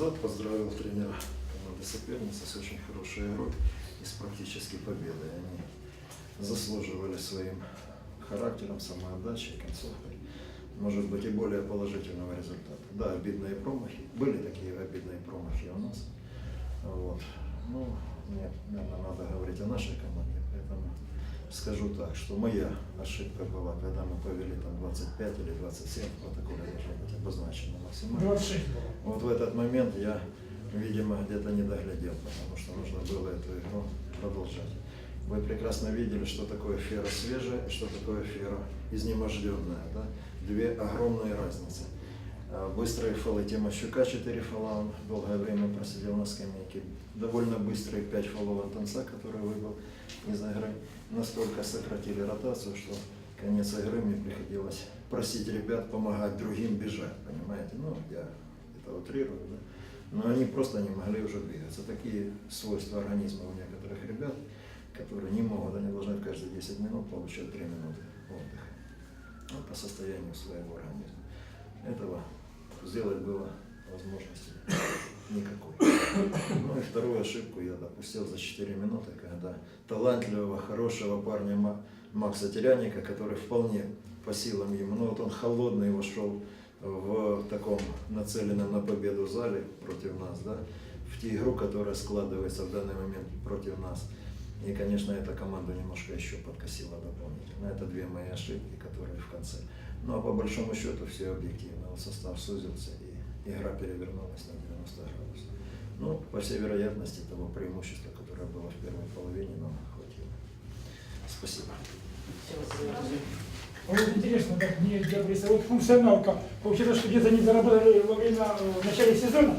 назад поздравил тренера команды соперницы с очень хорошей игрой и с практически победой. Они заслуживали своим характером, самоотдачей, концовкой, может быть, и более положительного результата. Да, обидные промахи, были такие обидные промахи у нас. Вот. Ну, мне, наверное, надо говорить о нашей команде, поэтому скажу так, что моя ошибка была, когда мы повели там 25 или 27, в протоколе должно быть обозначено максимально. 26 было. Вот в этот момент я, видимо, где-то не доглядел, потому что нужно было эту игру продолжать. Вы прекрасно видели, что такое фера свежая и что такое фера изнеможденная. Да? Две огромные разницы. Быстрые фолы Тимощука, 4 фола, он долгое время просидел на скамейке. Довольно быстрые 5 фолов от Танца, который выбыл из игры. Настолько сократили ротацию, что конец игры мне приходилось просить ребят помогать другим бежать, понимаете? Ну, я это утрирую, да? Но они просто не могли уже двигаться. Такие свойства организма у некоторых ребят, которые не могут, они должны каждые 10 минут получать 3 минуты отдыха. Ну, по состоянию своего организма. Этого сделать было возможности никакой. Ну и вторую ошибку я допустил за 4 минуты, когда талантливого, хорошего парня Ма- Макса Теряника, который вполне по силам ему, ну вот он холодный вошел в таком нацеленном на победу зале против нас, да, в ту игру, которая складывается в данный момент против нас. И, конечно, эта команда немножко еще подкосила дополнительно. Это две мои ошибки, которые в конце. Ну а по большому счету все объективно. Вот состав сузился и игра перевернулась на 90 градусов. Ну, по всей вероятности, того преимущества, которое было в первой половине, нам хватило. Спасибо. А вот интересно, как мне для Бориса, вот функционалка, получается, что где-то не заработали во время, э, в начале сезона,